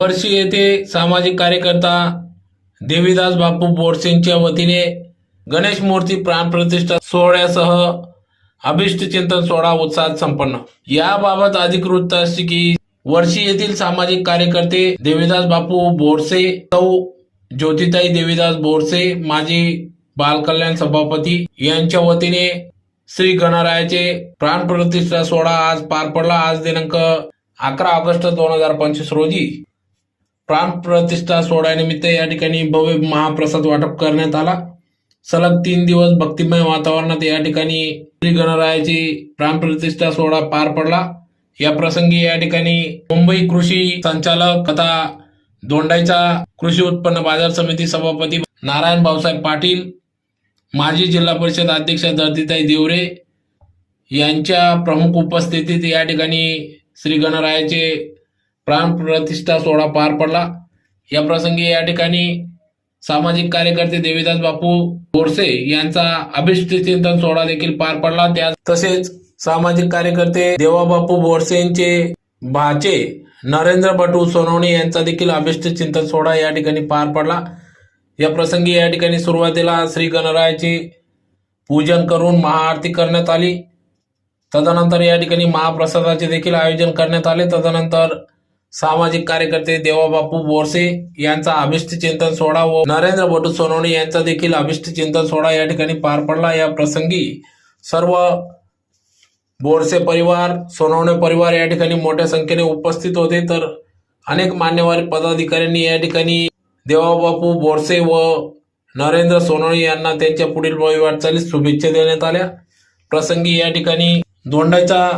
वर्षी येथे सामाजिक कार्यकर्ता देवीदास बापू बोरसेंच्या वतीने गणेश मूर्ती प्राणप्रतिष्ठा सोहळ्यासह अभिष्ट चिंतन सोहळा उत्साहात संपन्न. याबाबत अधिकृत अशी की वर्षी येथील सामाजिक कार्यकर्ते देवीदास बापू बोरसे सौ ज्योतिताई देवीदास बोरसे माजी बालकल्याण सभापती यांच्या वतीने श्री गणरायाचे प्राणप्रतिष्ठा सोहळा आज पार पडला. आज दिनांक अकरा ऑगस्ट दोन हजार पंचवीस रोजी. प्राणप्रतिष्ठा सोहळ्यानिमित्त या ठिकाणी भव्य महाप्रसाद वाटप करण्यात आला. सलग तीन दिवस भक्तिमय वातावरणात या ठिकाणी श्री गणरायाची प्राणप्रतिष्ठा सोहळा पार पडला. या प्रसंगी या ठिकाणी मुंबई कृषी संचालक तथा दोंडाईचा कृषी उत्पन्न बाजार समिती सभापती नारायण भाऊसाहेब पाटील माजी जिल्हा परिषद अध्यक्ष दर्दिताई देवरे यांच्या प्रमुख उपस्थितीत या ठिकाणी श्री गणरायाचे प्राण प्रतिष्ठा सोहळा पार पडला. या प्रसंगी या ठिकाणी सामाजिक कार्यकर्ते देवीदास बापू बोरसे यांचा अभिष्ट चिंतन सोहळा देखील पार पडला. त्या तसेच सामाजिक कार्यकर्ते देवाबापू बोरसे यांचे भाचे नरेंद्र बटू सोनवणे यांचा देखील अभिष्ट चिंतन सोहळा या ठिकाणी पार पडला. या प्रसंगी या ठिकाणी सुरुवातीला श्री गणरायाचे पूजन करून महाआरती करण्यात आली. तदनंतर या ठिकाणी महाप्रसादाचे देखील आयोजन करण्यात आले. तदनंतर सामाजिक कार्यकर्ते देवाबापू बोरसे यांचा अभिष्ट चिंतन सोहळा व नरेंद्र बटू सोनवणे यांचा देखील अभिष्ट चिंतन सोहळा या ठिकाणी पार पडला. या प्रसंगी सर्व बोरसे परिवार सोनवणे परिवार या ठिकाणी मोठ्या संख्येने उपस्थित होते. तर अनेक मान्यवर पदाधिकाऱ्यांनी या ठिकाणी देवाबापू बोरसे व नरेंद्र सोनवणे यांना त्यांच्या पुढील वाटचालीस शुभेच्छा देण्यात आल्या. प्रसंगी या ठिकाणी धोंडाच्या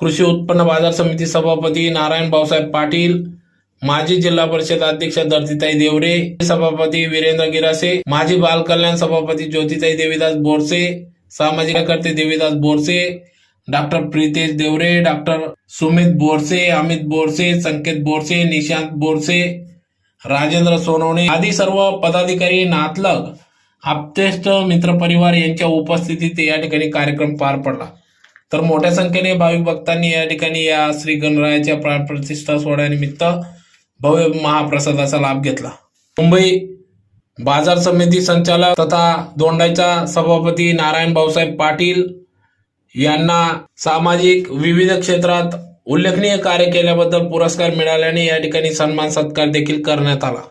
कृषी उत्पन्न बाजार समिती सभापती नारायण भाऊसाहेब पाटील माजी जिल्हा परिषद अध्यक्ष दर्दिताई देवरे सभापती वीरेंद्र गिरासे माजी बाल कल्याण सभापती ज्योतिताई देवीदास बोरसे सामाजिक कार्यकर्ते देवीदास बोरसे डॉक्टर प्रितेश देवरे डॉक्टर सुमित बोरसे अमित बोरसे संकेत बोरसे निशांत बोरसे राजेंद्र सोनवणे आदी सर्व पदाधिकारी नातलग आप्तेष्ट मित्रपरिवार यांच्या उपस्थितीत या ठिकाणी कार्यक्रम पार पडला. तर मोठ्या संख्येने भाविक भक्तांनी या ठिकाणी या श्री गणरायाच्या प्राणप्रतिष्ठा सोहळ्यानिमित्त भव्य महाप्रसादाचा लाभ घेतला. मुंबई बाजार समिती संचालक तथा दोंडाईचा सभापती नारायण भाऊसाहेब पाटील यांना सामाजिक विविध क्षेत्रात उल्लेखनीय कार्य केल्याबद्दल पुरस्कार मिळाल्याने या ठिकाणी सन्मान सत्कार देखील करण्यात आला.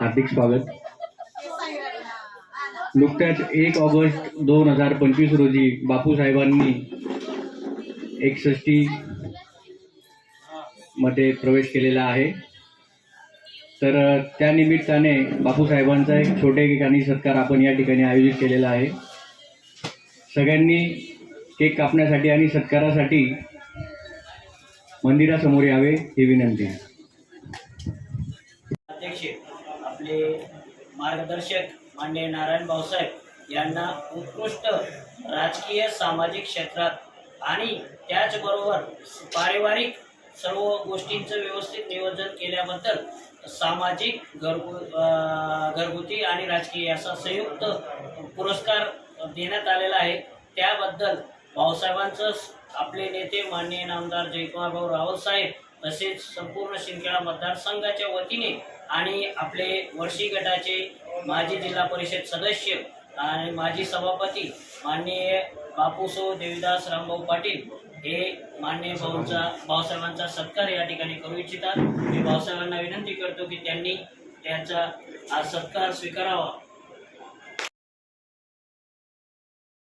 हार्दिक स्वागत. नुकत्याच एक ऑगस्ट दोन हजार पंचवीस रोजी बापूसाहेबांनी एकसष्टी मध्ये प्रवेश केलेला आहे. तर त्या निमित्ताने बापूसाहेबांचा एक छोटे ठिकाणी सत्कार आपण या ठिकाणी आयोजित केलेला आहे. सगळ्यांनी केक कापण्यासाठी आणि सत्कारासाठी मंदिरासमोर यावे ही विनंती आहे अध्यक्ष आपले मार्गदर्शक मान्य नारायण भाऊसाहेब यांना उत्कृष्ट राजकीय सामाजिक क्षेत्रात आणि त्याचबरोबर पारिवारिक सर्व गोष्टींचं व्यवस्थित नियोजन केल्याबद्दल सामाजिक घरगु घरगुती आणि राजकीय असा संयुक्त पुरस्कार देण्यात आलेला आहे. त्याबद्दल भाऊसाहेबांचं आपले नेते माननीय नामदार जयकुमार भाऊ रावत साहेब तसेच संपूर्ण शिंदखेडा मतदारसंघाच्या वतीने आणि आपले वर्षी गटाचे माजी जिल्हा परिषद सदस्य आणि माजी सभापती माननीय बापूसो देवीदास रामभाऊ पाटील हे माननीय भाऊंचा भाऊसाहेबांचा सत्कार या ठिकाणी करू इच्छितात. मी भाऊसाहेबांना विनंती करतो की त्यांनी त्याचा हा सत्कार स्वीकारावा.